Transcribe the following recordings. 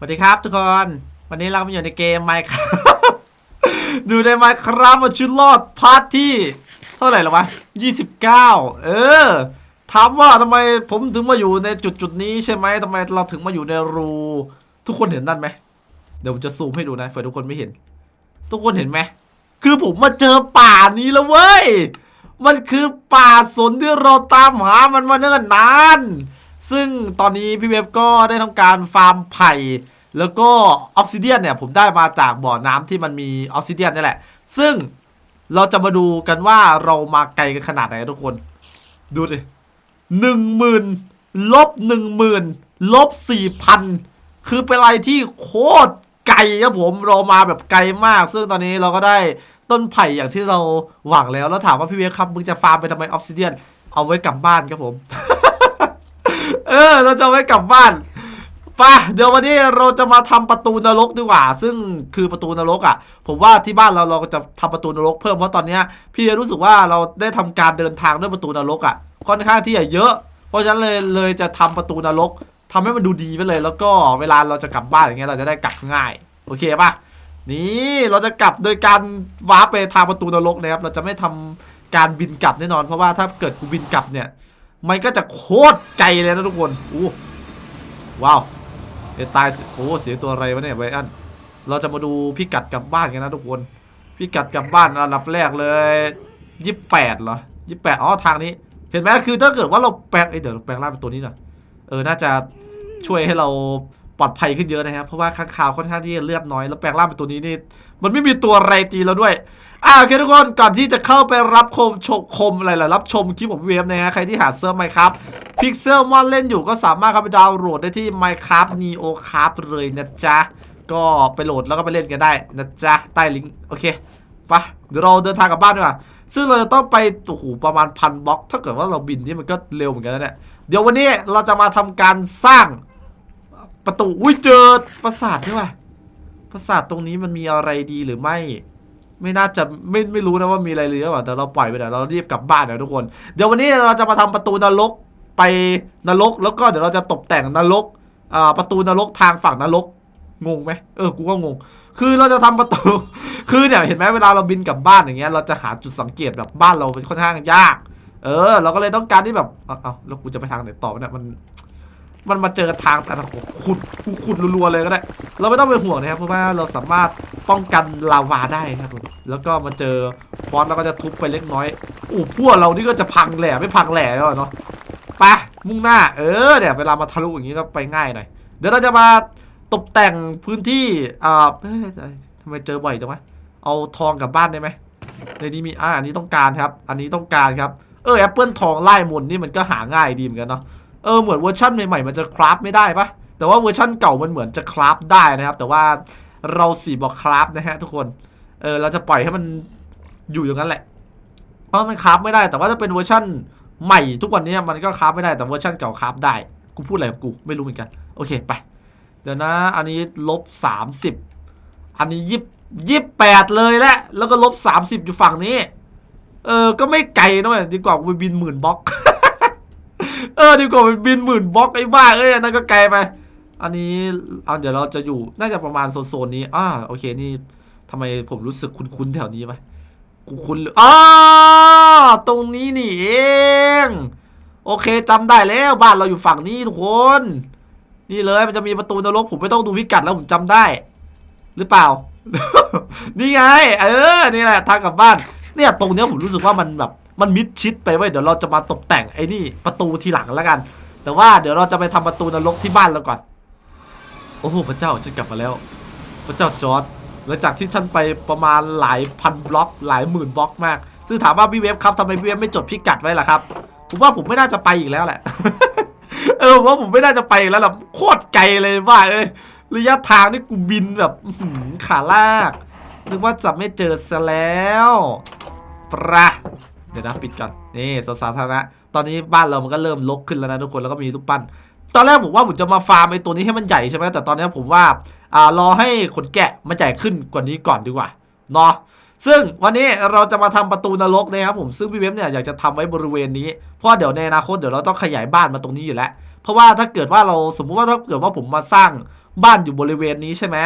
สวัสดีครับทุกคน วันนี้เรามาอยู่ในเกม Minecraft ดูใน Minecraft มาชุดรอดพาร์ทที่ เท่าไหร่แล้ววะ29เออ ถามว่าทำไมผมถึงมาอยู่ในจุดจุดนี้ใช่ไหมทำไมเราถึงมาอยู่ในรู ทุกคนเห็นนั่นไหม เดี๋ยวผมจะซูมให้ดูนะเผื่อทุกคนไม่เห็น ทุกคนเห็นไหม คือผมมาเจอป่านี้แล้วเว้ย มันคือป่าสนที่เราตามหามันมาเนิ่นนาน ซึ่งตอนนี้พี่เว็บก็ได้ทำการฟาร์มไผ่ แล้วก็ออฟซิเดียนเนี่ยผมได้มาจากบ่อน้ำที่มันมีออฟซิเดียนนี่แหละ ซึ่งเราจะมาดูกันว่าเรามาไกลกันขนาดไหนทุกคน ดูดิหนึ่งหมื่นลบหนึ่งหมื่นลบสี่พันคือเป็นอะไรที่โคตรไกลครับผมเรามาแบบไกลมาก ซึ่งตอนนี้เราก็ได้ต้นไผ่อย่างที่เราหวังแล้ว แล้วถามว่าพี่เวฟครับมึงจะฟาร์มไปทำไมออฟซิเดียน เอาไว้กลับบ้านครับผม เออ เราจะไว้กลับบ้านป่ะเดี๋ยววันนี้เราจะมาทำประตูนรกดีกว่า ซึ่งคือประตูนรกอะ ผมว่าที่บ้านเราเราก็จะทำประตูนรกเพิ่มเพราะตอนเนี้พี่รู้สึกว่าเราได้ทำการเดินทางด้วยประตูนรกอะ ค่อนข้างที่จะเยอะ เพราะฉะนั้นเลยเลยจะทำประตูนรกทำให้มันดูดีไปเลย แล้วก็เวลาเราจะกลับบ้านอย่างเงี้ยเราจะได้กลับง่าย โอเคป่ะนี่เราจะกลับโดยการวาร์ปไปทางประตูนรกนะครับเราจะไม่ทำการบินกลับแน่นอน เพราะว่าถ้าเกิดกูบินกลับเนี่ย มันก็จะโคตรไกลเลยนะทุกคนอู้ว้าวเดี๋ยวตายสิโอ้เสียตัวอะไรวะเนี่ยไบอันเราจะมาดูพิกัดกลับบ้านกันนะทุกคน พิกัดกลับบ้านอันดับแรกเลยยี่แปดเหรอยี่แปดอ๋อทางนี้ เห็นไหมคือถ้าเกิดว่าเราแปลงเเดี๋ยวเราแปลงร่างเป็นตัวนี้หน่อยเออน่าจะช่วยให้เรา ปลอดภัยขึ้นเยอะนะครับ เพราะว่าข้างคาวค่อนข้างที่จะเลือดน้อย แล้วแปลงร่างเป็นตัวนี้นี่ มันไม่มีตัวอะไรตีเราด้วย อ่าโอเคทุกคน ก่อนที่จะเข้าไปรับชมชมคมอะไรล่ะรับชมคลิปผมเวฟนะฮะ ใครที่หาเซิร์ฟไมครับพิกเซลมอนเล่นอยู่ก็สามารถเข้าไปดาวน์โหลดได้ที่ Minecraft Neo Craft เลยนะจ๊ะ ก็ไปโหลดแล้วก็ไปเล่นกันได้นะจ๊ะ ใต้ลิงก์ โอเคไปะเดี๋ยวเราเดินทางกลับบ้านดีกว่า ซึ่งเราจะต้องไปโอ้โหประมาณพันบล็อก ถ้าเกิดว่าเราบินนี่มันก็เร็วเหมือนกันนะเนี่ย เดี๋ยววันนี้เราจะมาทำการสร้าง ประตูอุ้ยเจอปราสาทด้วยว่ะปราสาทตรงนี้มันมีอะไรดีหรือไม่ ไม่น่าจะไม่ไม่รู้นะว่ามีอะไรหรือเปล่าแต่เราปล่อยไปเดี๋ยวเรารีบกลับบ้านเดี๋ยวทุกคน เดี๋ยววันนี้เราจะมาทำประตูนรกไปนรกแล้วก็เดี๋ยวเราจะตกแต่งนรกอ่าประตูนรกทางฝั่งนรกงงไหมเออกูก็งง คือเราจะทำประตู คือเนี่ยเห็นไหมเวลาเราบินกลับบ้านอย่างเงี้ยเราจะหาจุดสังเกตแบบบ้านเราเป็นค่อนข้างยาก เออ เราก็เลยต้องการที่แบบเอาเอาแล้วกูจะไปทางไหนต่อเนี่ยมัน มันมาเจอทางแต่ละขุดขุดรัวๆเลยก็ได้ เราไม่ต้องไปห่วงนะครับเพราะว่าเราสามารถป้องกันลาวาได้นะครับผมแล้วก็มาเจอฟอนต์แล้วก็จะทุบไปเล็กน้อยอู้พวกเรานี่ก็จะพังแหล่ไม่พังแหล่แล้วเนาะไปมุ่งหน้า เออเนี่ยเวลามาทะลุอย่างนี้ก็ไปง่ายหน่อยเดี๋ยวเราจะมาตกแต่งพื้นที่อ่าทำไมเจอบ่อยจังวะเอาทองกลับบ้านได้ไหมในนี้มีอ่าอันนี้ต้องการครับ อันนี้ต้องการครับเออแอปเปิลทองไล่มนนี่มันก็หาง่ายดีเหมือนกันเนาะ ออเหมือนเวอร์ชันใหม่ๆมันจะคราฟไม่ได้ปะแต่ว่าเวอร์ชันเก่ามันเหมือนจะคราฟได้นะครับ แต่ว่าเราสี่บอกคราฟนะฮะทุกคนเออเราจะปล่อยให้มันอยู่อย่างนั้นแหละ เพราะมันคราฟไม่ได้ แต่ว่าถ้าเป็นเวอร์ชันใหม่ทุกวันนี้มันก็คราฟไม่ได้แต่เวอร์ชันเก่าคราฟได้กูพูดอะไรกับกูไม่รู้เหมือนกันโอเคไป เดี๋ยวนะ อันนี้ลบสามสิบอันนี้ยี่ยี่แปดเลยแหละแล้วก็ลบสามสิบอยู่ฝั่งนี้ เออก็ไม่ไกลนะเว้ยดีกว่าไปบินหมื่นบล็อก เออดีกว่าบินหมื่นบล็อกไอ้บ้าเอ้ยนั่นก็ไกลไป อันนี้เอาเดี๋ยวเราจะอยู่น่าจะประมาณโซนๆนี้อ่าโอเคนี่ทำไมผมรู้สึกคุ้นๆแถวนี้ไหมคุ้นอ๋อตรงนี้นี่เอง โอเคจำได้แล้วบ้านเราอยู่ฝั่งนี้ทุกคน นี่เลยมันจะมีประตูนรกผมไม่ต้องดูพิกัดแล้วผมจำได้ หรือเปล่า นี่ไง เออนี่แหละทางกลับบ้านเนี่ยตรงเนี้ยผมรู้สึกว่ามันแบบ มันมิดชิดไปเว้เดี๋ยวเราจะมาตกแต่งไอ้นี่ประตูทีหลังแล้วกัน แต่ว่าเดี๋ยวเราจะไปทำประตูนรกที่บ้านเราก่อนโอ้โหพระเจ้าฉันกลับมาแล้ว พระเจ้าจอร์ดหลังจากที่ฉันไปประมาณหลายพันบล็อก หลายหมื่นบล็อกมาก ซึ่งถามว่าพี่เวฟครับทำไมพี่เวฟไม่จดพิกัดไว้ล่ะครับผมว่าผมไม่น่าจะไปอีกแล้วแหละเออว่าผมไม่น่าจะไปอีกแล้วล่ะโคตรไกลเลยว่าเอ้ยระยะทางนี่กูบินแบบหือขาลาก นึกว่าจะไม่เจอซะแล้วปะ เดี๋ยวนะปิดก่อนนี่สวนสาธารณะตอนนี้บ้านเรามันก็เริ่มลกขึ้นแล้วนะทุกคนแล้วก็มีรูปปั้น ตอนแรกผมว่าผมจะมาฟาร์มไอ้ตัวนี้ให้มันใหญ่ใช่ไหมแต่ตอนนี้ผมว่าอ่ารอให้ขนแกะมันใหญ่ขึ้นกว่านี้ก่อนดีกว่าเนาะซึ่งวันนี้เราจะมาทำประตูนรกนะครับผมซึ่งพี่เว็บเนี่ยอยากจะทำไว้บริเวณนี้เพราะว่าเดี๋ยวในอนาคตเดี๋ยวเราต้องขยายบ้านมาตรงนี้อยู่แล้ว เพราะว่าถ้าเกิดว่าเราสมมุติว่าถ้าเกิดว่าผมมาสร้างบ้านอยู่บริเวณนี้ใช่ไหม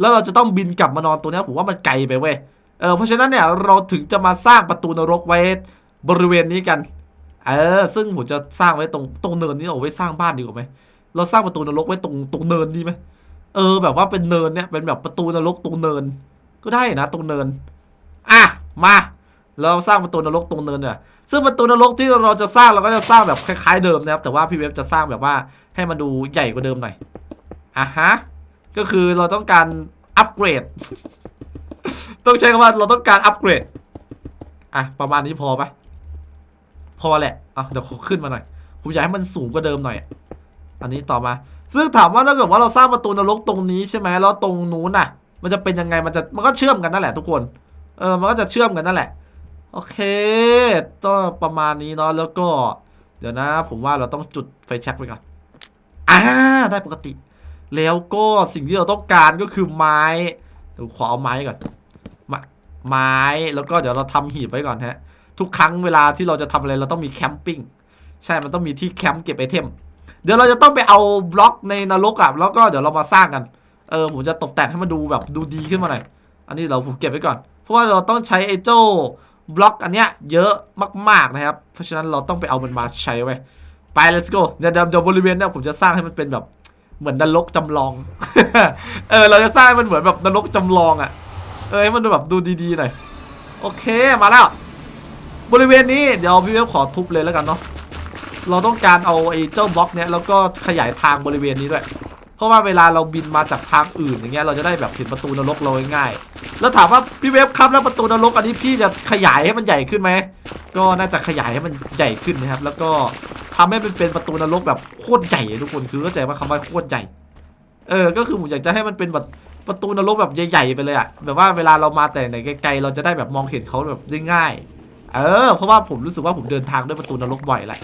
แล้วเราจะต้องบินกลับมานอนตัวนี้ผมว่ามันไกลไปเว้ย เออเพราะฉะนั้นเนี่ยเราถึงจะมาสร้างประตูนรกไว้บริเวณนี้กัน เออ ซึ่งผมจะสร้างไว้ตรงตรงเนินนี้เอาไว้สร้างบ้านดีกว่าไหมเราสร้างประตูนรกไว้ตรงตรงเนินดีไหมเออ แบบว่าเป็นเนินเนี่ยเป็นแบบประตูนรกตรงเนิน ก็ได้นะตรงเนิน อะมาเราสร้างประตูนรกตรงเนินเนี่ยซึ่งประตูนรกที่เราจะสร้างเราก็จะสร้างแบบคล้ายๆเดิมนะครับ แต่ว่าพี่เว็บจะสร้างแบบว่าให้มันดูใหญ่กว่าเดิมหน่อยอะฮะก็คือเราต้องการอัปเกรด ต้องใช้คำว่าเราต้องการอัปเกรด อะ ประมาณนี้พอปะพอแหละอะเดี๋ยวขึ้นมาหน่อย ผมอยากให้มันสูงกว่าเดิมหน่อย อันนี้ต่อมา ซึ่งถามว่าถ้าเกิดว่าเราสร้างประตูนรกตรงนี้ใช่ไหมแล้วตรงนู้นน่ะ มันจะเป็นยังไง มันจะ มันก็เชื่อมกันนั่นแหละทุกคน เออ มันก็จะเชื่อมกันนั่นแหละ โอเค ก็ประมาณนี้เนาะ แล้วก็ เดี๋ยวนะ ผมว่าเราต้องจุดไฟแช็กไปก่อน อ่า ได้ปกติ แล้วก็สิ่งที่เราต้องการก็คือไม้ เดี๋ยวขอเอาไม้ก่อนไม้แล้วก็เดี๋ยวเราทำหีบไว้ก่อนฮะ ทุกครั้งเวลาที่เราจะทำอะไรเราต้องมีแคมปิ้งใช่มันต้องมีที่แคมป์เก็บไอเทม เดี๋ยวเราจะต้องไปเอาบล็อกในนรกอะแล้วก็เดี๋ยวเรามาสร้างกันเออผมจะตกแต่งให้มันดูแบบดูดีขึ้นมาหน่อยอันนี้เราผมเก็บไว้ก่อน เพราะว่าเราต้องใช้ไอ้เจ้าบล็อกอันเนี้ยเยอะมากๆนะครับ เพราะฉะนั้นเราต้องไปเอามันมาใช้ไว้ไป let's go เดี๋ยวเดี๋ยวเดี๋ยวบริเวณเนี้ยผมจะสร้างให้มันเป็นแบบ เหมือนนรกจำลอง เออ เราจะสร้างมันเหมือนแบบนรกจำลองอะ เออให้มันแบบดูดีๆหน่อย โอเค มาแล้ว บริเวณนี้เดี๋ยวพี่เวฟขอทุบเลยแล้วกันเนาะ เราต้องการเอาไอ้เจ้าบล็อกเนี้ยแล้วก็ขยายทางบริเวณนี้ด้วย เพราะว่าเวลาเราบินมาจากทางอื่นอย่างเงี้ยเราจะได้แบบเห็นประตูนรกเราง่ายๆแล้วถามว่าพี่เวฟครับแล้วประตูนรกอันนี้พี่จะขยายให้มันใหญ่ขึ้นไหมก็น่าจะขยายให้มันใหญ่ขึ้นนะครับ แล้วก็ทำให้มันเป็นประตูนรกแบบโคตรใหญ่ทุกคนคือเข้าใจว่าคำว่าโคตรใหญ่ เออ ก็คือผมอยากจะให้มันเป็นแบบประตูนรกแบบใหญ่ๆไปเลยอะแบบว่าเวลาเรามาแต่ไหนไกลๆเราจะได้แบบมองเห็นเขาแบบได้ง่าย เออเพราะว่าผมรู้สึกว่าผมเดินทางด้วยประตูนรกบ่อยแหละ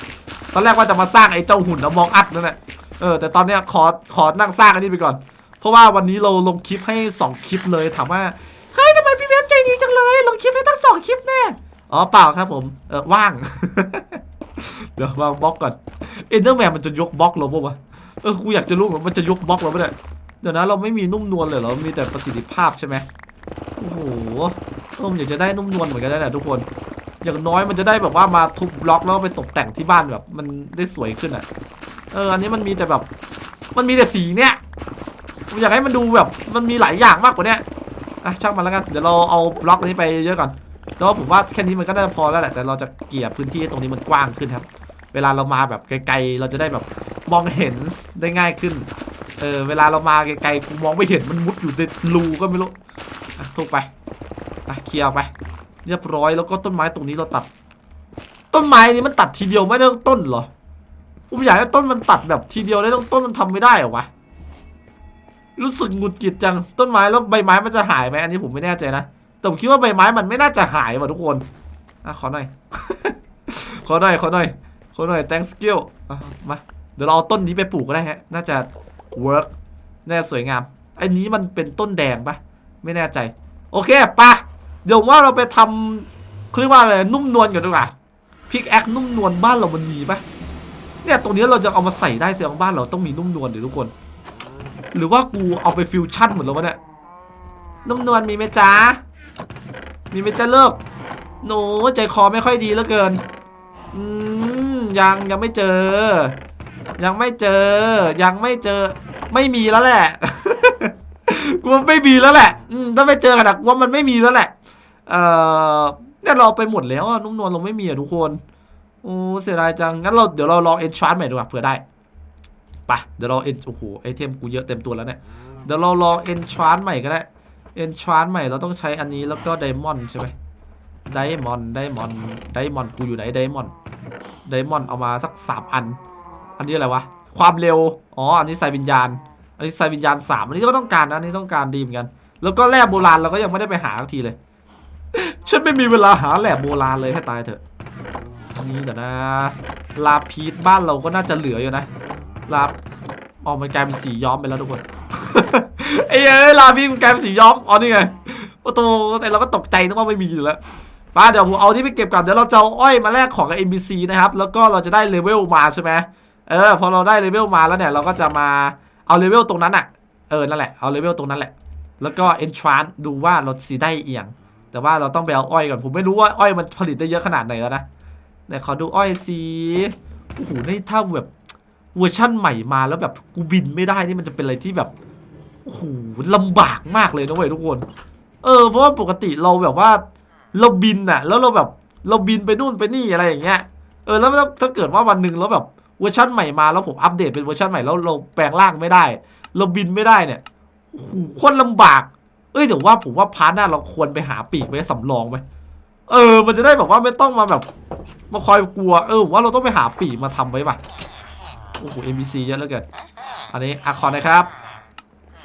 ตอนแรกว่าจะมาสร้างไอ้เจ้าหุ่นนะมองอัดนั่นแหละเออแต่ตอนเนี้ยขอขอนั่งสร้างอันนี้ไปก่อน เพราะว่าวันนี้เราลงคลิปให้ 2 คลิปเลยถามว่าเฮ้ยทำไมพี่เว็บใจดีจังเลย ลงคลิปให้ตั้งสองคลิปแน่อ๋อเปล่าครับผมเออว่าง เดี๋ยววางบล็อกก่อนเอ็นเดอร์แมนมันจะยกบล็อกเราปะวะเออกูอยากจะรู้ว่ามันจะยกบล็อกเราปะเนี่ยเดี๋ยวนะเราไม่มีนุ่มนวลเลยเรอมีแต่ประสิทธิภาพใช่ไหมโอ้โหผมอยากจะได้นุ่มนวลเหมือนกันนะเนี่ยทุกคน อย่างน้อยมันจะได้แบบว่ามาทุบบล็อกแล้วไปตกแต่งที่บ้านแบบ มันได้สวยขึ้นอะ เออ อันนี้มันมีแต่แบบ มันมีแต่สีเนี้ยอยากให้มันดูแบบ มันมีหลายอย่างมากกว่านี้อะช่างมันแล้วกัน เดี๋ยวเราเอาบล็อกนี้ไปเยอะก่อนแต่ว่าผมว่าแค่นี้มันก็น่าจะพอแล้วแหละ แต่เราจะเกลี่ยพื้นที่ตรงนี้มันกว้างขึ้นครับ เวลาเรามาแบบไกลๆ เราจะได้แบบมองเห็นได้ง่ายขึ้น เออ เวลาเรามาไกลๆ มองไม่เห็นมันมุดอยู่ในรูก็ไม่รู้ อะทุบไป อะเคลียร์ไป เรียบร้อยแล้วก็ต้นไม้ตรงนี้เราตัด ต้นไม้นี้มันตัดทีเดียวไม่ได้ต้นเหรอผมอยากให้ต้นมันตัดแบบทีเดียวได้ทั้งต้นมันทำไม่ได้เหรอวะรู้สึกหงุดหงิดจังต้นไม้แล้วใบไม้มันจะหายไหมอันนี้ผมไม่แน่ใจนะแต่ผมคิดว่าใบไม้มันไม่น่าจะหายว่ะทุกคนอะขอหน่อย ขอหน่อยขอหน่อยขอหน่อย thanks skill มาเดี๋ยวเราเอาต้นนี้ไปปลูกก็ได้ฮะน่าจะ work น่าจะสวยงามไอ้นี้มันเป็นต้นแดงปะไม่แน่ใจ โอเคปะ เดี๋ยวว่าเราไปทำเขาเรียกว่าอะไรนุ่มนวลกันดีกว่าพิกแอคนุ่มนวลบ้านเรามันมีปะเนี่ยตรงนี้เราจะเอามาใส่ได้เสียงบ้านเราต้องมีนุ่มนวลเดี๋ยวทุกคน หรือว่ากูเอาไปฟิวชั่นหมดแล้ววะเนี่ยนุ่มนวลมีไหมจ๊ะมีไหมจ๊ะเลิกหนูใจคอไม่ค่อยดีเหลือเกินอืมยังยังไม่เจอ ยังไม่เจอ ยังไม่เจอ ไม่มีแล้วแหละกูว่าไม่มีแล้วแหละ อืมถ้าไม่เจอกันอะกูว่ามันไม่มีแล้วแหละ เอ่อเนี่ยเราไปหมดแล้วนุ่มนวลเราไม่มีอะทุกคน โอ้เสียดายจัง งั้นเราเดี๋ยวเราลองเอ็นชาร์ใหม่ดีกว่าเผื่อได้ไปเดี๋ยวเราเอ็นโอ้โหไอเทมกูเยอะเต็มตัวแล้วเนี่ย เดี๋ยวเราลองเอ็นชาร์ใหม่ก็ได้ เอ็นชาร์ใหม่เราต้องใช้อันนี้แล้วก็ไดมอนด์ใช่ไหมไดมอนด์ไดมอนด์ไดมอนด์กูอยู่ไหนไดมอนด์ไดมอนด์เอามาสักสามอัน อันนี้อะไรวะ ความเร็ว อ๋อ อันนี้ใส่วิญญาณ อันนี้ใส่วิญญาณสามอันนี้ก็ต้องการนะอันนี้ต้องการดีเหมือนกัน แล้วก็แร่โบราณเราก็ยังไม่ได้ไปหาสักทีเลย ฉันไม่มีเวลาหาแร่โบราณเลยให้ตายเถอะนนี้เดี๋ยวนะ ลาพีทบ้านเราก็น่าจะเหลืออยู่นะ ลาออกมันกลายเป็นสีย้อมไปแล้วทุกคนไอ้เอ้ยลาพีทมันกลายเป็นสีย้อมอ๋อนี่ไงโอ้โหแต่เราก็ตกใจนึกว่าไม่มีอยู่แล้วมาเดี๋ยวผมเอาที่ไปเก็บก่อนเดี๋ยวเราจะเอาอ้อยมาแลกของกับ NPC นะครับ แล้วก็เราจะได้เลเวลมาใช่ไหมเออพอเราได้เลเวลมาแล้วเนี่ยเราก็จะมาเอาเลเวลตรงนั้นอะเออนั่นแหละเอาเลเวลตรงนั้นแหละ แล้วก็ entrance ดูว่าเราสีได้เอียง แต่ว่าเราต้องไปเอาอ้อยก่อนผมไม่รู้ว่าอ้อยมันผลิตได้เยอะขนาดไหนแล้วนะไหนขอดูอ้อยสีโอ้โหนี่ถ้าแบบเวอร์ชั่นใหม่มาแล้วแบบกูบินไม่ได้นี่มันจะเป็นอะไรที่แบบโอ้โหลำบากมากเลยนะเว้ยทุกคน เออเพราะว่าปกติเราแบบว่าเราบินอะแล้วเราแบบเราบินไปนู่นไปนี่อะไรอย่างเงี้ยเออแล้วถ้าถ้าเกิดว่าวันหนึ่งแล้วแบบเวอร์ชันใหม่มาแล้วผมอัปเดตเป็นเวอร์ชันใหม่แล้วเราแปลงร่างไม่ได้ เราบินไม่ได้เนี่ยโอ้โหโคตรลำบาก เอ้ยเดี๋ยวว่าผมว่าพาร์ทหน้าเราควรไปหาปีกไว้สำรองไหมเออ มันจะได้แบบว่าไม่ต้องมาแบบมาคอยกลัว เออว่าเราต้องไปหาปีกมาทำไว้ป่ะโอ้โห NPC เยอะเหลือเกินอันนี้อะคอนนะครับ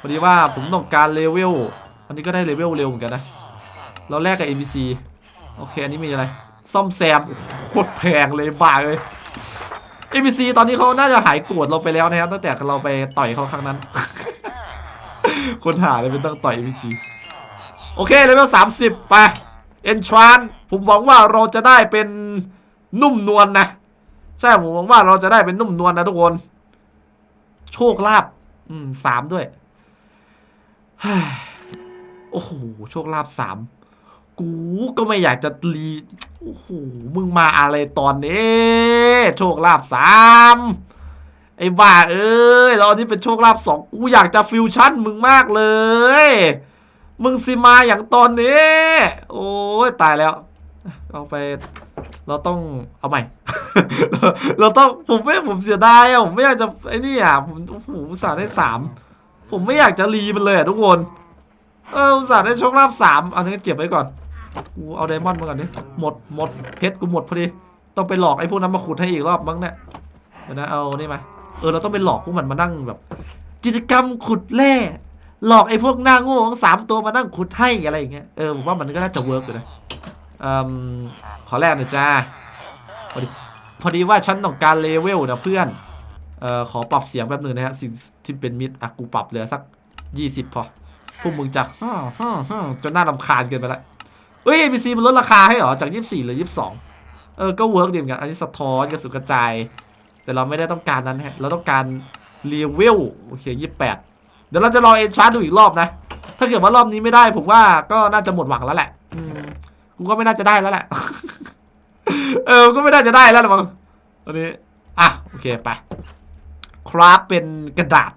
พอดีว่าผมต้องการเลเวลอันนี้ก็ได้เลเวลเร็วเหมือนกันนะเราแลกกับ NPC โอเค อันนี้มีอะไร ซ่อมแซมโอ้โหโคตรแพงเลยบ้าเลย NPC ตอนนี้เขาน่าจะหายโกรธเราไปแล้วนะครับตั้งแต่เราไปต่อยเขาครั้งนั้น คนหาเลยเป็นต้องต่อย NPC โอเคเลเวลสามสิบไปเอนทรานผมหวังว่าเราจะได้เป็นนุ่มนวลนะใช่ผมหวังว่าเราจะได้เป็นนุ่มนวลนะทุกคน โชคลาภอืมสามด้วยโอ้โหโชคลาภสามกูก็ไม่อยากจะรีโอ้โหมึงมาอะไรตอนนี้ โชคลาภสาม ไอ้บ้าเอ้ยเราอันนี้เป็นโชคลาภสองกูอยากจะฟิวชั่นมึงมากเลย มึงสิมาอย่างตอนนี้ โอ้ยตายแล้ว เอาไป เราต้องเอาใหม่ เราต้องผมไม่ผมเสียดายอะผมไม่อยากจะไอ้นี่อะผมโอ้โหอุตส่าห์ได้สามผมไม่อยากจะรีมันเลยอะทุกคนเอออุตส่าห์ได้โชคลาภสามอันนี้เก็บไว้ก่อนกูเอาไดมอนด์มาก่อนดิหมดหมดเพชรกูหมดพอดี ต้องไปหลอกไอ้พวกนั้นมาขุดให้อีกรอบมั้งเนี่ยเดี๋ยวนะเอานี่มา เออเราต้องไปหลอกพวกมันมานั่งแบบ กิจกรรมขุดแร่หลอกไอ้พวกหน้าโง่ทั้งสามตัวมานั่งขุดให้อะไรอย่างเงี้ยเออผมว่ามันก็น่าจะเวิร์กอยู่นะอืมขอแรกหน่อยจ้าพอดีพอดีว่าฉันต้องการเลเวลนะเพื่อนเอ่อขอปรับเสียงแป๊บหนึงนะฮะสิ่งที่เป็นมิดอะกูปรับเหลือสักยี่สิบพอ พวกมึงจะฮ่าฮ่าฮ่าจนน่ารำคาญเกินไปละเฮ้ย NPC มันลดราคาให้เหรอ จาก 24เหรือ 22 เออ ก็เวิร์กดีเหมือนกัน อันนี้สะท้อนกระสุนกระจาย แต่เราไม่ได้ต้องการนั้นฮะ เราต้องการเลเวลโอเค28เดี๋ยวเราจะรอเอ็นชาร์ดูอีกรอบนะ ถ้าเกิดว่ารอบนี้ไม่ได้ผมว่าก็น่าจะหมดหวังแล้วแหละกูก็ไม่น่าจะได้แล้วแหละ เออก็ไม่น่าจะได้แล้วละมั้งตอนนี้ อะโอเคไป คราฟเป็นกระดาษ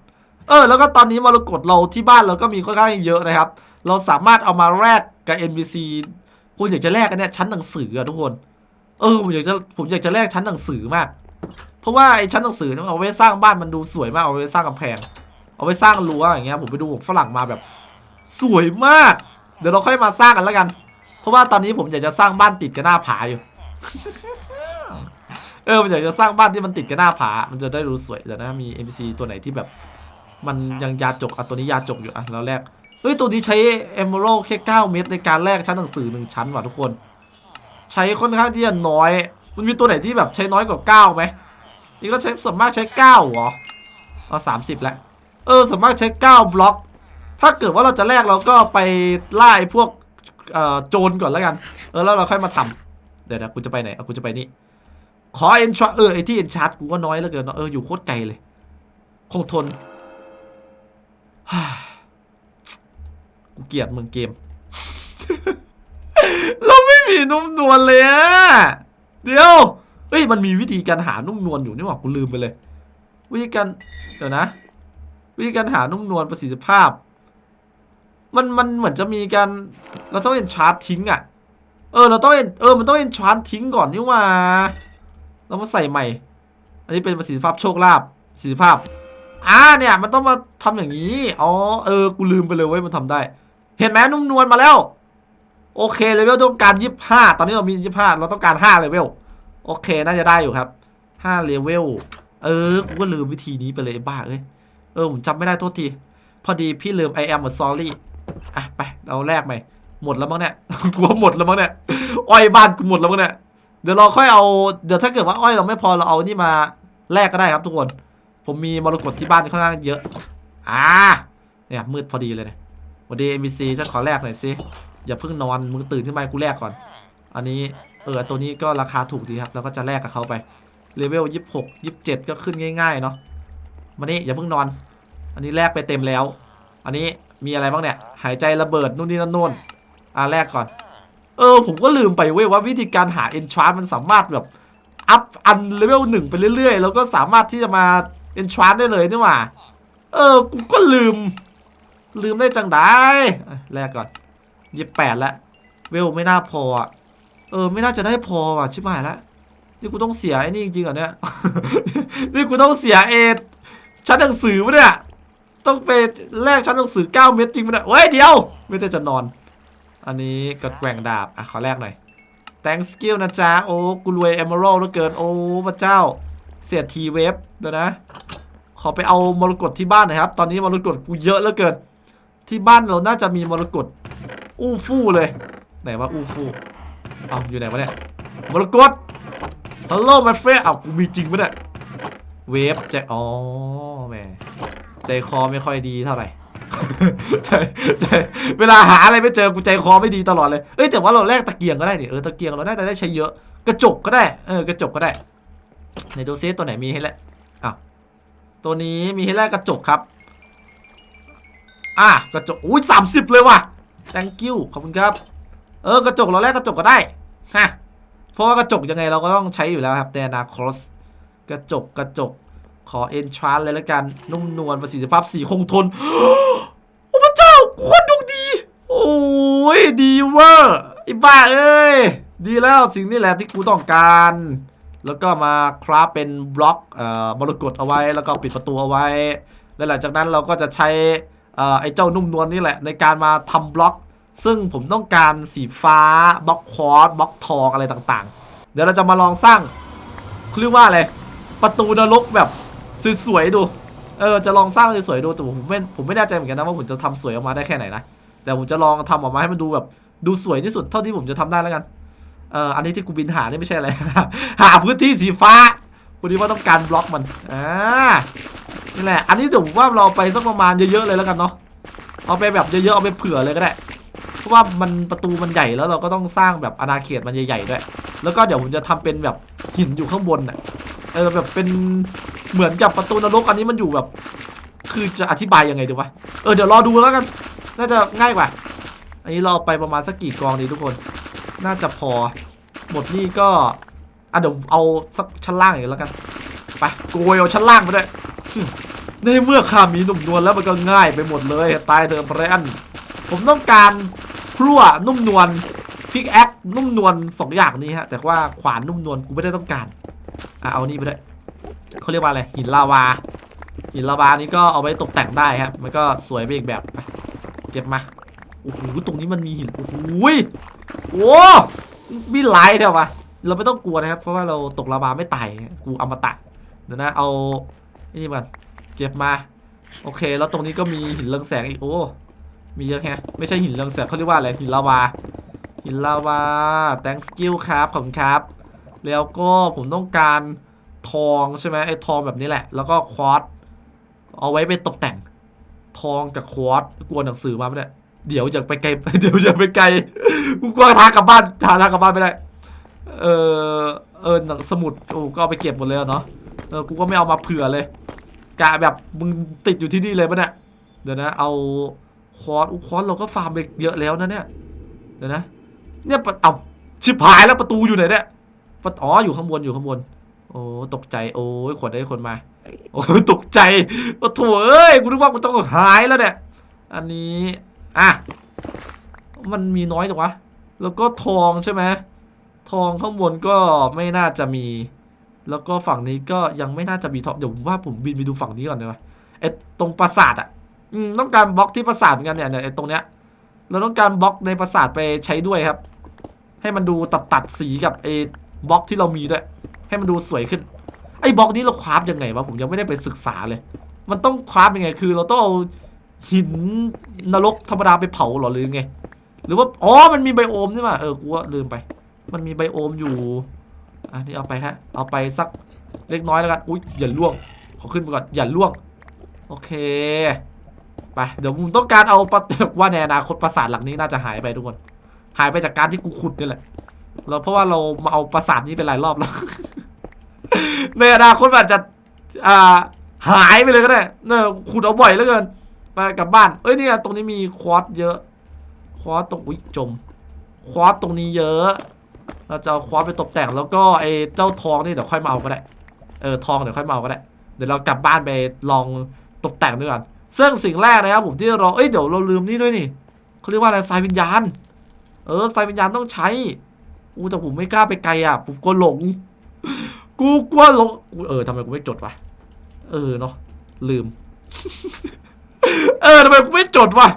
เออ แล้วก็ตอนนี้มรกตเราที่บ้านเราก็มีค่อนข้างเยอะนะครับ เราสามารถเอามาแลกกับ NPC คุณอยากจะแลกกันเนี่ยชั้นหนังสืออะทุกคน เออผมอยากจะผมอยากจะแลกชั้นหนังสือมาก เพราะว่าไอ้ชั้นหนังสือเนี่ยเอาไว้สร้างบ้านมันดูสวยมากเอาไว้สร้างกำแพง เอาไว้สร้างรั้วอย่างเงี้ยผมไปดูฝรั่งมาแบบ สวยมาก เดี๋ยวเราค่อยมาสร้างกันแล้วกัน เพราะว่าตอนนี้ผมอยากจะสร้างบ้านติดกับหน้าผาอยู่ เออผมอยากจะสร้างบ้านที่มันติดกับหน้าผา มันจะได้รู้สวยแต่นะมี NPC ตัวไหนที่แบบ มันยังยาจกอะตัวนี้ยาจกอยู่อะแล้วแรกเฮ้ย ตัวนี้ใช้ Emerald แค่ 9 เม็ดในการแลกชั้นหนังสือหนึ่งชั้นว่ะทุกคน ใช้ค่อนข้างที่จะน้อย มันมีตัวไหนที่แบบใช้น้อยกว่า 9 ไหม นี่ก็ใช้ส่วนมากใช้9เหรอเอาสามสิบแล้วเออส่วนมากใช้ 9 บล็อก ถ้าเกิดว่าเราจะแลกเราก็ไปไล่พวกโจรก่อนแล้วกัน เออแล้วเราค่อยมาทำเดี๋ยวนะกูจะไปไหนเอากูจะไปนี่ ขอเอ็นชาร์เออไอที่เอ็นชาร์ตกูก็น้อยเหลือเกินเนอะเอออยู่โคตรไกลเลย คงทนกูเกลียดมึงเกม เราไม่มีนุ่มนวลเลยอะเดี๋ยว เฮ้ยมันมีวิธีการหานุ่มนวลอยู่นี่หว่ากูลืมไปเลย วิธีการเดี๋ยวนะ วิธีการหานุ่มนวลประสิทธิภาพ มันมันเหมือนจะมีการเราต้องเอ็นชาร์ตทิ้งอะเออเราต้องเอ็นเออมันต้องเอ็นชาร์ตทิ้งก่อนนี่หว่าเรามาใส่ใหม่ อันนี้เป็นประสิทธิภาพโชคลาภประสิทธิภาพอ่าเนี่ยมันต้องมาทำอย่างนี้อ๋อเออกูลืมไปเลยเว้ยมันทำได้ เห็นไหมนุ่มนวลมาแล้ว โอเคเลเวลต้องการยี่ห้าตอนนี้เรามียี่ห้าเราต้องการห้าเลเวล โอเค น่าจะได้อยู่ครับห้าเลเวล เออ กูก็ลืมวิธีนี้ไปเลยบ้าเอ้ย เออ ผมจำไม่ได้โทษที พอดีพี่ลืม I am sorry อะ ไป เอาแรกใหม่ หมดแล้วมั้งเนี่ย กูว่าหมดแล้วมั้งเนี่ย อ้อยบ้านกูหมดแล้วมั้งเนี่ย เดี๋ยวเราค่อยเอา เดี๋ยวถ้าเกิดว่าอ้อยเราไม่พอเราเอานี่มาแลกก็ได้ครับทุกคน ผมมีมรกตที่บ้านค่อนข้างเยอะ อ่า เนี่ยมืดพอดีเลยเนี่ยวันดี NPC ฉันขอแลกหน่อยสิ อย่าเพิ่งนอน มึงตื่นขึ้นมากูแลกก่อน อันนี้ เออตัวนี้ก็ราคาถูกดีครับ แล้วก็จะแลกกับเขาไปเลเวลยี่สิบหกยี่สิบเจ็ดก็ขึ้นง่าย ๆ เนาะมานี่อย่าเพิ่งนอน อันนี้แลกไปเต็มแล้ว อันนี้มีอะไรบ้างเนี่ย หายใจระเบิดนู่นนี่นั่นโน่นอ่าแรกก่อน เออ ผมก็ลืมไปเว้ยว่าวิธีการหา enchant มันสามารถแบบอัพอันเลเวลหนึ่งไปเรื่อยๆ แล้วก็สามารถที่จะมา enchant ได้เลยนี่หว่า เออ กูก็ลืม ลืมได้จังได้แรกก่อนยี่แปดแล้วเวลไม่น่าพออะ เออ ไม่น่าจะได้พอว่ะชิบหายแล้วนี่กูต้องเสียไอ้นี่จริงๆเหรอเนี่ย นี่กูต้องเสียเอชั้นหนังสือปะเนี่ย ต้องไปแลกชั้นหนังสือ 9 เม็ดจริงปะเนี่ยเฮ้ยเดียว ไม่ได้จะนอน อันนี้กระแกว่งดาบ อะ ขอแลกหน่อย thanks skill นะจ๊ะ โอ้ กูรวย emerald เหลือเกิน โอ้พระเจ้า เสียทีเวฟเดี๋ยวนะ ขอไปเอามรกตที่บ้านหน่อยครับ ตอนนี้มรกตกูเยอะเหลือเกิน ที่บ้านเราน่าจะมีมรกตอู้ฟู่เลย ไหนว่าอู้ฟู่ เอาอยู่ไหนวะเนี่ยมรกตฮัลโหลมาเฟรอ้ากูมีจริงปะเนี่ยเวฟใจอ๋อแหมใจคอไม่ค่อยดีเท่าไหร่ใจใจเวลาหาอะไรไม่เจอกูใจคอไม่ดีตลอดเลยเอ้ยแต่ว่าเราแลกตะเกียงก็ได้นี่เออตะเกียงเราน่าจะได้ใช้เยอะ กระจกก็ได้เออกระจกก็ได้ไหนดูซิตัวไหนมีให้แลกอ้าวตัวนี้มีให้แลกกระจกครับอะกระจกอุ้ยสามสิบเลยว่ะ thank you ขอบคุณครับ เออกระจกเราแลกกระจกก็ได้ ฮะเพราะว่ากระจกยังไงเราก็ต้องใช้อยู่แล้วครับในอนาคตกระจกกระจกขอเอนทรานเลยแล้วกันนุ่มนวลประสิทธิภาพสีคงทน โอ้พระเจ้าโคตรดวงดี โอ้ยดีเวอร์ไอ้บ้าเอ้ย ดีแล้วสิ่งนี้แหละที่กูต้องการ แล้วก็มาคราฟเป็นบล็อกเอ่อมรกตเอาไว้แล้วก็ปิดประตูเอาไว้ แล้วหลังจากนั้นเราก็จะใช้เอ่อไอ้เจ้านุ่มนวลนี่แหละในการมาทำบล็อก ซึ่งผมต้องการสีฟ้าบล็อกควอตบล็อกทองอะไรต่างๆ เดี๋ยวเราจะมาลองสร้างเรียกว่าอะไรประตูนรกแบบสวยๆดู เออจะลองสร้างสวยๆดูแต่ผมไม่ผมไม่แน่ใจเหมือนกันนะว่าผมจะทำสวยออกมาได้แค่ไหนนะแต่ผมจะลองทำออกมาให้มันดูแบบดูสวยที่สุดเท่าที่ผมจะทำได้แล้วกันเอออันนี้ที่กูบินหานี่ไม่ใช่อะไรหาพื้นที่สีฟ้าพอดีว่าต้องการบล็อกมันอ่านี่แหละอันนี้เดี๋ยวผมว่าเราไปสักประมาณเยอะๆเลยแล้วกันเนาะเอาไปแบบเยอะๆเอาไปเผื่อเลยก็ได้ เพราะว่ามันประตูมันใหญ่แล้วเราก็ต้องสร้างแบบอาณาเขตมันใหญ่ๆด้วย แล้วก็เดี๋ยวผมจะทำเป็นแบบหินอยู่ข้างบนน่ะเออแบบเป็นเหมือนกับประตูนรกอันนี้มันอยู่แบบ คือจะอธิบายยังไงดีวะเออเดี๋ยวรอดูแล้วกัน น่าจะง่ายกว่า อันนี้เราไปประมาณสักกี่กองดีทุกคน น่าจะพอ หมดนี่ก็อะเดี๋ยวเอาสักชั้นล่างอีกแล้วกันไปโกยเอาชั้นล่างมาด้วยในเมื่อข้ามีหนุ่มนวลแล้วมันก็ง่ายไปหมดเลย ตายเถอะแบรนผมต้องการ พลั่วนุ่มนวลพิกแอคนุ่มนวลสองอย่างนี้ฮะ แต่ว่าขวานนุ่มนวลกูไม่ได้ต้องการอะเอานี่ไปด้วยเขาเรียกว่าอะไรหินลาวา หินลาวานี้ก็เอาไว้ตกแต่งได้ครับมันก็สวยไปอีกแบบเก็บมาโอ้โหตรงนี้มันมีหินโอ้โหโอ้มีหลายเดียววะเราไม่ต้องกลัวนะครับ เพราะว่าเราตกลาวาไม่ตายกูอมตะเดี๋ยวนะเอานี่มันเก็บมา โอเค แล้วตรงนี้ก็มีหินเรืองแสงอีกโอ้ มีเยอะแฮะไม่ใช่หินเรืองแสงเขาเรียกว่าอะไรหินลาวา หินลาวา thanks skill ครับขอบคุณครับ แล้วก็ผมต้องการทองใช่ไหมไอ้ทองแบบนี้แหละ แล้วก็ควอตเอาไว้ไปตกแต่ง ทองกับควอตกลัวหนังสือมาไม่ได้เดี๋ยวจะไปไกล เดี๋ยวจะไปไกลกูกลัวทางกลับบ้านหาทางกลับบ้านไม่ได้เออเออหนังสมุดโอ้ก็เอาไปเก็บหมดเลยเนาะเออกูก็ไม่เอามาเผื่อเลยกะแบบมึงติดอยู่ที่นี่เลยปะเนี่ยเดี๋ยวนะเอา คอร์สอุคอร์สเราก็ฟาร์มไปเยอะแล้วนะเนี่ยเดี๋ยวนะ เนี่ยปะเอาชิบหายแล้วประตูอยู่ไหนเนี่ยประอ๋ออยู่ข้างบนอยู่ข้างบน โอ้ตกใจโอ้ยขวดได้คนมา โอ้ตกใจโอ้โถเอ้ยกูนึกว่ากูต้องหายแล้วเนี่ยอันนี้อะมันมีน้อยจังวะแล้วก็ทองใช่ไหมทองข้างบนก็ไม่น่าจะมี แล้วก็ฝั่งนี้ก็ยังไม่น่าจะมีทองเดี๋ยวผมว่าผมบินไปดูฝั่งนี้ก่อนเลยวะไอ้ตรงปราสาทอะ อืมต้องการบล็อกที่ปราสาทเหมือนกันเนี่ยเนี่ยไอ้ตรงเนี้ยเราต้องการบล็อกในปราสาทไปใช้ด้วยครับ ให้มันดูตัดตัดสีกับไอ้บล็อกที่เรามีด้วย ให้มันดูสวยขึ้น ไอ้บล็อกนี้เราคราฟยังไงวะผมยังไม่ได้ไปศึกษาเลย มันต้องคราฟยังไงคือ เราต้องเอาหินนรกธรรมดาไปเผาหรอหรือไง หรือว่าอ๋อมันมีไบโอมใช่ไหมเออกูว่าลืมไป มันมีไบโอมอยู่อะนี่เอาไปฮะเอาไปสักเล็กน้อยแล้วกัน อุ้ยอย่าล่วงขอขึ้นไปก่อนอย่าล่วง โอเค ไปเดี๋ยวผมต้องการเอาปะว่าในอนาคตปราสาทหลังนี้น่าจะหายไปทุกคน หายไปจากการที่กูขุดนี่แหละแล้วเพราะว่าเรามาเอาปราสาทนี้ไปหลายรอบแล้ว ในอนาคตอาจจะอ่าหายไปเลยก็ได้เนอขุดเอาบ่อยเหลือเกินไปกลับบ้านเอ้ยเนี่ยตรงนี้มีควอตเยอะ ควอตตรงอุ้ยจม ควอตตรงนี้เยอะ เราจะเอาควอตไปตกแต่งแล้วก็ไอ้เจ้าทองนี่เดี๋ยวค่อยมาเอาก็ได้ เออทองเดี๋ยวค่อยมาเอาก็ได้ เดี๋ยวเรากลับบ้านไปลองตกแต่งด้วยกัน ซึ่งสิ่งแรกนะครับผมที่เราเอ้ยเดี๋ยวเราลืมนี่ด้วยนี่เขาเรียกว่าอะไรทรายวิญญาณ เออทรายวิญญาณต้องใช้อู้แต่ผมไม่กล้าไปไกลอะผมกลัวหลง กูกลัวหลงเออทำไมกูไม่จดวะเออเนาะลืม เออทำไมกูไม่จดวะ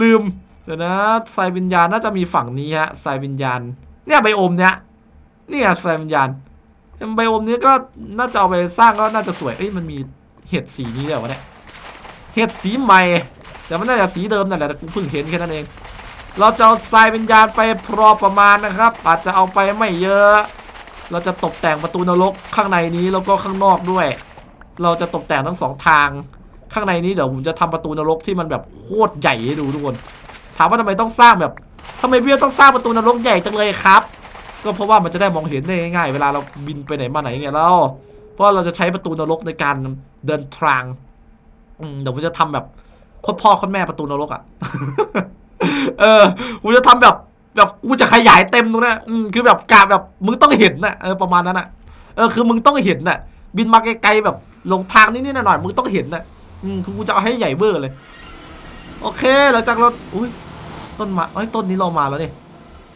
ลืมเดี๋ยวนะทรายวิญญาณน่าจะมีฝั่งนี้ฮะทรายวิญญาณ เนี่ยไบโอมเนี้ยเนี่ยทรายวิญญาณไบโอมนี้ก็น่าจะเอาไปสร้างก็น่าจะสวย เอ้ยมันมีเห็ดสีนี้แล้ววะเนี่ย เห็ดสีใหม่ แต่มันน่าจะสีเดิมนั่นแหละแต่กูเพิ่งเห็นแค่นั้นเอง เราจะเอาทรายวิญญาณไปพอประมาณนะครับ อาจจะเอาไปไม่เยอะ เราจะตกแต่งประตูนรกข้างในนี้แล้วก็ข้างนอกด้วย เราจะตกแต่งทั้งสองทาง ข้างในนี้เดี๋ยวผมจะทำประตูนรกที่มันแบบโคตรใหญ่ให้ดูทุกคน ถามว่าทำไมต้องสร้างแบบทำไมเบี้ยวต้องสร้างประตูนรกใหญ่จังเลยครับ ก็เพราะว่ามันจะได้มองเห็นได้ง่ายๆ เวลาเราบินไปไหนมาไหนไงเรา เพราะเราจะใช้ประตูนรกในการเดินทาง อืมเดี๋ยวผมจะทำแบบโคตรพ่อโคตรแม่ประตูนรกอะ เออผมจะทำแบบแบบกูจะขยายเต็มตรงนี้อืมคือแบบกาแบบมึงต้องเห็นน่ะเออประมาณนั้นน่ะเออคือมึงต้องเห็นน่ะ บินมาไกลๆแบบลงทางนิดๆหน่อยๆมึงต้องเห็นน่ะ อืมคือกูจะเอาให้ใหญ่เบ้อเลย โอเคหลังจากเราอุ้ยต้นม้เอ้ยต้นนี้เรามาแล้วนี่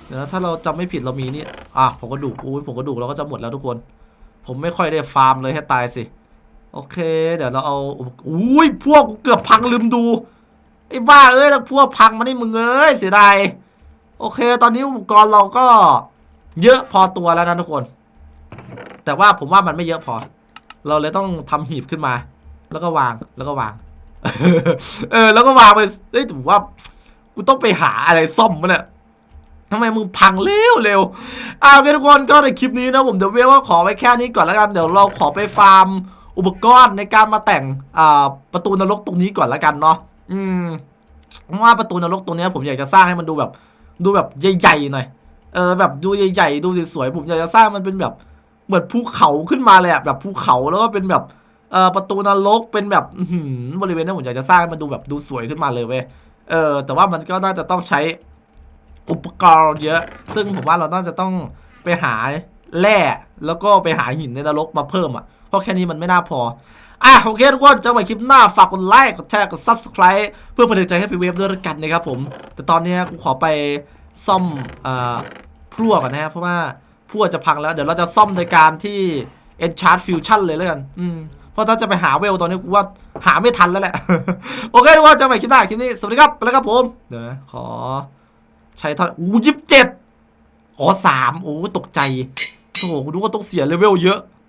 เดี๋ยวถ้าเราจำไม่ผิดเรามีนี่อะผมก็ดูกอุ้ยผมก็ดูกเราก็จะหมดแล้วทุกคน ผมไม่ค่อยได้ฟาร์มเลยให้ตายสิ โอเค เดี๋ยวเราเอาอุ้ยพวกกูเกือบพังลืมดูไอ้บ้าเอ้ยแล้วพวกพังมานี่มึงเอ้ยเสียดายโอเค ตอนนี้อุปกรณ์เราก็เยอะพอตัวแล้วนะทุกคน แต่ว่าผมว่ามันไม่เยอะพอ เราเลยต้องทำหีบขึ้นมา แล้วก็วางแล้วก็วาง เออ แล้วก็วางไปเอ้ยผมว่ากูต้องไปหาอะไรซ่อมมันเนี่ยทำไมมึงพังเร็วเร็วอ่าโอเคทุกคนก็ในคลิปนี้นะผมเดี๋ยวเวลว่าขอไว้แค่นี้ก่อนแล้วกันเดี๋ยวเราขอไปฟาร์ม อุปกรณ์ในการมาแต่งประตูนรกตรงนี้ก่อนล้วกันเนาะอืมว่าประตูนรกตรงนี้ผมอยากจะสร้างให้มันดูแบบ ดูแบบใหญ่ๆหน่อยเออแบบดูใหญ่ๆดูสวยๆผมอยากจะสร้างมันเป็นแบบเหมือนภูเขาขึ้นมาเลยอะแบบภูเขาแล้วก็เป็นแบบเอ่อประตูนรกเป็นแบบบริเวณนั้นผมอยากจะสร้างมันดูแบบดูสวยขึ้นมาเลยเว้ยเออ แต่ว่ามันก็น่าจะต้องใช้อุปกรณ์เยอะ ซึ่งผมว่าเราน่าจะต้องไปหาแร่แล้วก็ไปหาหินในนรกมาเพิ่มอะ เพราะแค่นี้มันไม่น่าพออะโอเคทุกคนเจอกันใหม่คลิปหน้า ฝากกดไลค์ กดแชร์ กด subscribe เพื่อเป็นกำลังใจให้พี่เวฟด้วยกันนะครับผม แต่ตอนนี้กูขอไปซ่อมเอ่อพรั่วก่อนนะครับเพราะว่าพรั่วจะพังแล้ว เดี๋ยวเราจะซ่อมโดยการที่ enchant fusion เลยแล้วกัน อืม เพราะถ้าจะไปหาเวลตอนนี้กูว่าหาไม่ทันแล้วแหละ โอเคทุกคนเจอกันใหม่คลิปหน้าคลิปนี้ สวัสดีครับ ไปแล้วครับผม เดี๋ยวนะขอ ใช้ท่าอู้ยิบเจ็ดอ๋อสามโอ้ตกใจโอ้โหกูว่าต้องเสียเลเวลเยอะ